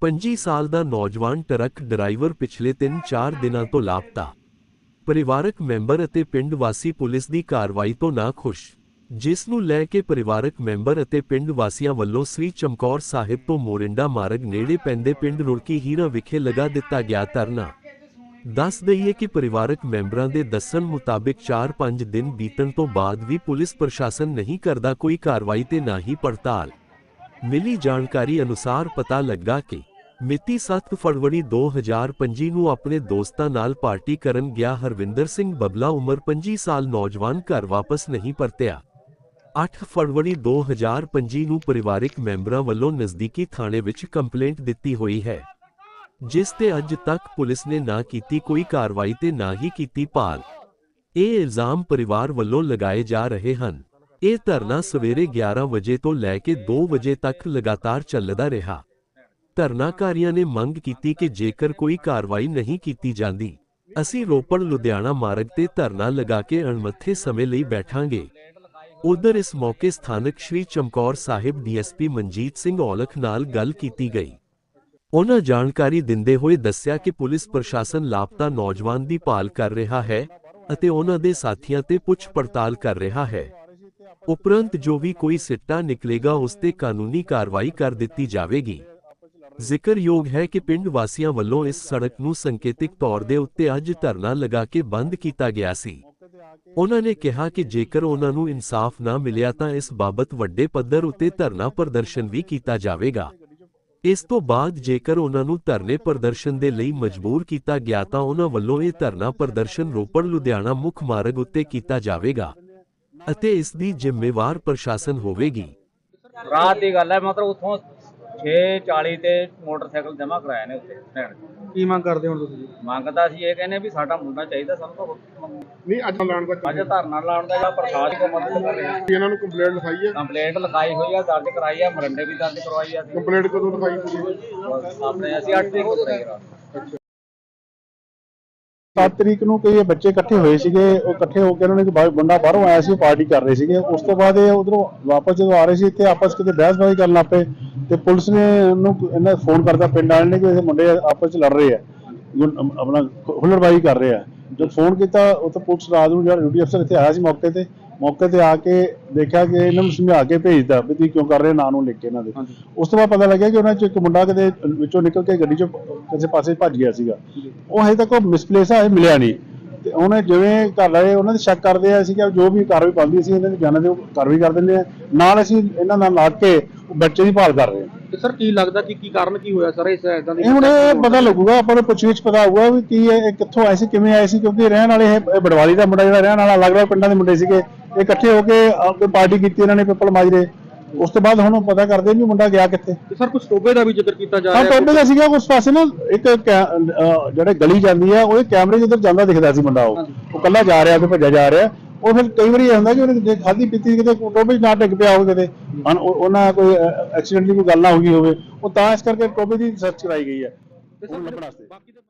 25 ਸਾਲ ਦਾ ਨੌਜਵਾਨ truck driver ਪਿਛਲੇ 3-4 ਦਿਨਾਂ ਤੋਂ ਲਾਪਤਾ। ਪਰਿਵਾਰਕ ਮੈਂਬਰ ਅਤੇ ਪਿੰਡ ਵਾਸੀ ਪੁਲਿਸ ਦੀ ਕਾਰਵਾਈ ਤੋਂ ਨਾ ਖੁਸ਼। ਜਿਸ ਨੂੰ ਲੈ ਕੇ ਪਰਿਵਾਰਕ ਮੈਂਬਰ ਅਤੇ ਪਿੰਡ ਵਾਸੀਆਂ ਵੱਲੋਂ ਸ੍ਰੀ ਚਮਕੌਰ ਸਾਹਿਬ ਤੋਂ ਮੋਰਿੰਡਾ ਮਾਰਗ ਨੇੜੇ ਪੈਂਦੇ ਪਿੰਡ ਰੁੜਕੀ ਹੀਰਾ ਵਿਖੇ ਲਗਾ ਦਿੱਤਾ ਗਿਆ ਧਰਨਾ। ਦੱਸ ਦਈਏ ਕਿ ਪਰਿਵਾਰਕ ਮੈਂਬਰਾਂ ਦੇ ਦੱਸਣ ਮੁਤਾਬਿਕ 4-5 ਦਿਨ ਬੀਤਣ ਤੋਂ ਬਾਅਦ ਵੀ ਪੁਲਿਸ ਪ੍ਰਸ਼ਾਸਨ ਨਹੀਂ ਕਰਦਾ ਕੋਈ ਕਾਰਵਾਈ ਤੇ ਨਾ ਹੀ ਪੜਤਾਲ। ਮਿਲੀ ਜਾਣਕਾਰੀ ਅਨੁਸਾਰ ਪਤਾ ਲੱਗਾ ਕਿ ਮਿਤੀ 7 ਫਰਵਰੀ 2025 ਨੂੰ ਆਪਣੇ ਦੋਸਤਾਂ ਨਾਲ ਪਾਰਟੀ ਕਰਨ ਗਿਆ ਹਰਵਿੰਦਰ ਸਿੰਘ ਬਬਲਾ ਉਮਰ 25 ਸਾਲ ਨੌਜਵਾਨ ਘਰ ਵਾਪਸ ਨਹੀਂ ਪਰਤਿਆ। 8 ਫਰਵਰੀ 2025 ਨੂੰ ਪਰਿਵਾਰਿਕ ਮੈਂਬਰਾਂ ਵੱਲੋਂ ਨਜ਼ਦੀਕੀ ਥਾਣੇ ਵਿੱਚ ਕੰਪਲੇਂਟ ਦਿੱਤੀ ਹੋਈ ਹੈ, ਜਿਸ ਤੇ ਅੱਜ ਤੱਕ ਪੁਲਿਸ ਨੇ ਨਾ ਕੀਤੀ ਕੋਈ ਕਾਰਵਾਈ ਤੇ ਨਾ ਹੀ ਕੀਤੀ ਭਾਲ। ਇਹ ਇਲਜ਼ਾਮ ਪਰਿਵਾਰ ਵੱਲੋਂ ਲਗਾਏ ਜਾ ਰਹੇ ਹਨ। ਇਹ ਧਰਨਾ ਸਵੇਰੇ 11 ਵਜੇ ਤੋਂ ਲੈ ਕੇ 2 ਵਜੇ ਤੱਕ ਲਗਾਤਾਰ ਚੱਲਦਾ ਰਿਹਾ। ਧਰਨਾਕਾਰੀਆਂ ਨੇ ਮੰਗ ਕੀਤੀ ਕਿ ਜੇਕਰ ਕੋਈ ਕਾਰਵਾਈ ਨਹੀਂ ਕੀਤੀ ਜਾਂਦੀ, ਅਸੀਂ ਰੋਪੜ, ਲੁਧਿਆਣਾ ਮਾਰਗ ਤੇ ਧਰਨਾ ਲਗਾ ਕੇ ਅਣਮੱਥੇ ਸਮੇਂ ਲਈ ਬੈਠਾਂਗੇ। ਉਧਰ ਇਸ ਮੌਕੇ ਸਥਾਨਕ ਸ਼੍ਰੀ ਚਮਕੌਰ ਸਾਹਿਬ ਡੀਐਸਪੀ ਮਨਜੀਤ ਸਿੰਘ ਔਲਖ ਨਾਲ ਗੱਲ ਕੀਤੀ ਗਈ। ਉਹਨਾਂ ਜਾਣਕਾਰੀ ਦਿੰਦੇ ਹੋਏ ਦੱਸਿਆ ਕਿ ਪੁਲਿਸ ਪ੍ਰਸ਼ਾਸਨ ਲਾਪਤਾ ਨੌਜਵਾਨ ਦੀ ਭਾਲ ਕਰ ਰਿਹਾ ਹੈ ਅਤੇ ਉਹਨਾਂ ਦੇ ਸਾਥੀਆਂ ਤੇ ਪੁੱਛ ਪੜਤਾਲ ਕਰ ਰਿਹਾ ਹੈ। ਉਪਰੰਤ ਜੋ ਵੀ ਕੋਈ ਸਿੱਟਾ ਨਿਕਲੇਗਾ ਉਸ ਤੇ ਕਾਨੂੰਨੀ ਕਾਰਵਾਈ ਕਰ ਦਿੱਤੀ ਜਾਵੇਗੀ। ਜ਼ਿਕਰਯੋਗ ਹੈ ਕਿ ਪਿੰਡ ਵਾਸੀਆਂ ਵੱਲੋਂ ਇਸ ਸੜਕ ਨੂੰ ਸੰਕੇਤਿਕ ਤੌਰ ਦੇ ਉੱਤੇ ਅੱਜ ਧਰਨਾ ਲਗਾ ਕੇ ਬੰਦ ਕੀਤਾ ਗਿਆ ਸੀ। ਉਹਨਾਂ ਨੇ ਕਿਹਾ ਕਿ ਜੇਕਰ ਉਹਨਾਂ ਨੂੰ ਇਨਸਾਫ ਨਾ ਮਿਲਿਆ ਤਾਂ ਇਸ ਬਾਬਤ ਵੱਡੇ ਪੱਧਰ ਉੱਤੇ ਧਰਨਾ ਪ੍ਰਦਰਸ਼ਨ ਵੀ ਕੀਤਾ ਜਾਵੇਗਾ। ਇਸ ਤੋਂ ਬਾਅਦ ਜੇਕਰ ਉਹਨਾਂ ਨੂੰ ਧਰਨੇ ਪ੍ਰਦਰਸ਼ਨ ਦੇ ਲਈ ਮਜਬੂਰ ਕੀਤਾ ਗਿਆ ਤਾਂ ਉਹਨਾਂ ਵੱਲੋਂ ਇਹ ਧਰਨਾ ਪ੍ਰਦਰਸ਼ਨ ਰੋਪੜ, ਲੁਧਿਆਣਾ ਮੁੱਖ ਮਾਰਗ ਉੱਤੇ ਕੀਤਾ ਜਾਵੇਗਾ। ਅਤੇ ਇਸ ਦੀ ਜ਼ਿੰਮੇਵਾਰ ਪ੍ਰਸ਼ਾਸਨ ਹੋਵੇਗੀ। ਰਾਤ ਦੀ ਗੱਲ ਹੈ ਮਤਲਬ ਉਥੋਂ 6:40 ਤੇ ਮੋਟਰਸਾਈਕਲ ਜਮ੍ਹਾਂ ਕਰਾਏ ਨੇ ਉੱਤੇ ਸਟੈਂਡ। ਕੀ ਮੰਗ ਕਰਦੇ ਹੋ ਹੁਣ ਤੁਸੀਂ? ਮੰਗਦਾ ਸੀ ਇਹ ਕਹਿੰਦੇ ਵੀ ਸਾਡਾ ਮੁੰਡਾ ਚਾਹੀਦਾ ਸਾਨੂੰ ਤਾਂ ਨਹੀਂ ਅੱਜ ਲਾਉਣ ਦਾ ਅੱਜ ਧਰਨਾ ਲਾਉਣ ਦਾ ਜਾਂ ਪ੍ਰਸ਼ਾਸਨ ਕੋ ਮਦਦ ਕਰ ਰਹੇ ਇਹਨਾਂ ਨੂੰ ਕੰਪਲੇਂਟ ਲਿਖਾਈ ਹੈ। ਕੰਪਲੇਂਟ ਲਿਖਾਈ ਹੋਈ ਆ ਦਰਜ ਕਰਾਈ ਆ ਮਰੰਡੇ ਵੀ ਦਰਜ ਕਰਵਾਈ ਆ। ਕੰਪਲੇਂਟ ਕਦੋਂ ਲਿਖਾਈ ਤੁਸੀਂ ਆਪਣੇ ਅਸੀਂ 8 ਤਰੀਕ ਨੂੰ ਕਰਾਈ ਰਾਤ। 7 ਤਰੀਕ ਨੂੰ ਕਈ ਬੱਚੇ ਇਕੱਠੇ ਹੋਏ ਸੀਗੇ, ਉਹ ਇਕੱਠੇ ਹੋ ਕੇ ਉਹਨਾਂ ਨੇ ਇੱਕ ਬਾ- ਬਾਹਰੋਂ ਆਇਆ ਸੀ, ਪਾਰਟੀ ਕਰ ਰਹੇ ਸੀਗੇ। ਉਸ ਤੋਂ ਬਾਅਦ ਇਹ ਉਧਰੋਂ ਵਾਪਸ ਜਦੋਂ ਆ ਰਹੇ ਸੀ, ਤੇ ਆਪਸ ਕਿਤੇ ਬਹਿਸਬਾਜ਼ੀ ਕਰਨ ਲੱਗ ਪਏ, ਤੇ ਪੁਲਿਸ ਨੇ ਉਹਨੂੰ ਇਹਨਾਂ ਫੋਨ ਕਰਤਾ ਪਿੰਡ ਵਾਲੇ ਨੇ ਕਿ ਇਹ ਮੁੰਡੇ ਆਪਸ ਵਿੱਚ ਲੜ ਰਹੇ ਆ ਆਪਣਾ ਹੁੱਲੜਬਾਜ਼ੀ ਕਰ ਰਹੇ ਆ। ਜਦ ਫੋਨ ਕੀਤਾ ਉੱਥੇ ਪੁਲਿਸ ਰਾਜ ਨੂੰ ਜਿਹੜਾ ਡਿਊਟੀ ਅਫਸਰ ਇੱਥੇ ਆਇਆ ਸੀ ਮੌਕੇ ਤੇ ਮੌਕੇ ਤੇ ਆ ਕੇ ਦੇਖਿਆ ਕਿ ਇਹਨਾਂ ਨੂੰ ਸਮਝਾ ਕੇ ਭੇਜਦਾ ਵੀ ਤੁਸੀਂ ਕਿਉਂ ਕਰ ਰਹੇ ਨਾਂ ਨੂੰ ਲਿਖ ਕੇ ਇਹਨਾਂ ਦੇ। ਉਸ ਤੋਂ ਬਾਅਦ ਪਤਾ ਲੱਗਿਆ ਕਿ ਉਹਨਾਂ ਚੋਂ ਇੱਕ ਮੁੰਡਾ ਕਿਤੇ ਵਿੱਚੋਂ ਨਿਕਲ ਕੇ ਗੱਡੀ ਚੋਂ ਕਿਸੇ ਪਾਸੇ ਭੱਜ ਗਿਆ ਸੀਗਾ। ਉਹ ਹਜੇ ਤੱਕ ਉਹ ਮਿਸਪਲੇਸ ਆ ਮਿਲਿਆ ਨਹੀਂ। ਤੇ ਉਹਨੇ ਜਿਵੇਂ ਘਰ ਵਾਲੇ ਉਹਨਾਂ ਦੇ ਸ਼ੱਕ ਕਰਦੇ ਆ ਅਸੀਂ ਕਿ ਜੋ ਵੀ ਕਾਰਵਾਈ ਪਾਉਂਦੀ ਸੀ ਇਹਨਾਂ ਦੇ ਬਿਆਨਾਂ ਦੇ ਕਾਰਵਾਈ ਕਰ ਦਿੰਦੇ ਆ। ਨਾਲ ਅਸੀਂ ਇਹਨਾਂ ਨਾਲ ਲੱਗ ਕੇ ਬੱਚੇ ਦੀ ਭਾਲ ਕਰ ਰਹੇ ਹਾਂ। ਤੇ ਸਰ ਕੀ ਲੱਗਦਾ ਕਿ ਕੀ ਕਾਰਨ ਕੀ ਹੋਇਆ ਸਰ ਇਸ ਇਦਾਂ ਦੀ ਹੁਣ ਇਹ ਪਤਾ ਲੱਗੂਗਾ ਆਪਾਂ ਨੂੰ ਪੁੱਛਗਿੱਛ ਪਤਾ ਹੋਊਗਾ ਵੀ ਕੀ ਇਹ ਕਿੱਥੋਂ ਆਏ ਸੀ ਕਿਵੇਂ ਆਏ ਸੀ ਕਿਉਂਕਿ ਰਹਿਣ ਵਾਲੇ ਇਹ ਇਹ ਬੜਵਾਲੀ ਦਾ ਮੁੰਡਾ ਜਿਹੜਾ ਰਹਿਣ ਵਾਲਾ ਅਲੱਗ-ਅਲੱਗ ਪਿੰਡਾਂ ਦੇ ਮੁੰਡੇ ਸੀਗੇ। ਇਹ ਇਕੱਠੇ ਹੋ ਕੇ ਕੋਈ ਪਾਰਟੀ ਕੀਤੀ ਇਹਨਾਂ ਨੇ ਪਿੱਪਲ ਮਾਜਰੇ ਉਸ ਤੋਂ ਬਾਅਦ ਹੁਣ ਉਹ ਪਤਾ ਕਰਦੇ ਵੀ ਮੁੰਡਾ ਗਿਆ ਕਿੱਥੇ। ਤੇ ਸਰ ਕੁਝ ਟੋਬੇ ਦਾ ਵੀ ਜ਼ਿਕਰ ਕੀਤਾ ਜਾ ਹਾਂ ਰਿਹਾ ਟੋਬੇ ਦਾ ਸੀਗਾ ਉਸ ਪਾਸੇ ਨਾ ਇੱਕ ਕੈ- ਜਿਹੜੇ ਗਲੀ ਜਾਂਦੀ ਆ ਉਹਦੇ ਕੈਮਰੇ ਜਿੱਧਰ ਜਾਂਦਾ ਦਿਖਦਾ ਸੀ ਮੁੰਡਾ ਉਹ। ਉਹ ਕੱਲਾ ਜਾ ਰਿਹਾ ਤੇ ਭੱਜਿਆ ਜਾ ਰਿਹਾ। ਉਹ ਫਿਰ ਕਈ ਵਾਰੀ ਇਹ ਹੁੰਦਾ ਕਿ ਉਹਨੇ ਜੇ ਖਾਦੀ ਪੀਤੀ ਕਿਤੇ ਟੋਬੇ 'ਚ ਨਾ ਡਿੱਗ ਪਿਆ ਹੋਵੇ ਕਿਤੇ। ਅਨ- ਉਹ- ਉਹਨਾਂ ਕੋਈ ਐਕਸੀਡੈਂਟਲੀ ਕੋਈ ਗੱਲ ਨਾ ਹੋ ਗਈ ਹੋਵੇ। ਉਹ ਤਾਂ ਇਸ ਕਰਕੇ ਟੋਬੇ ਦੀ ਸਰਚ ਕਰਾਈ ਗਈ ਹੈ ਤੇ ਉਹਨੂੰ ਲੱਭਣ ਵਾਸਤੇ। ਬਾਕੀ ਤਾਂ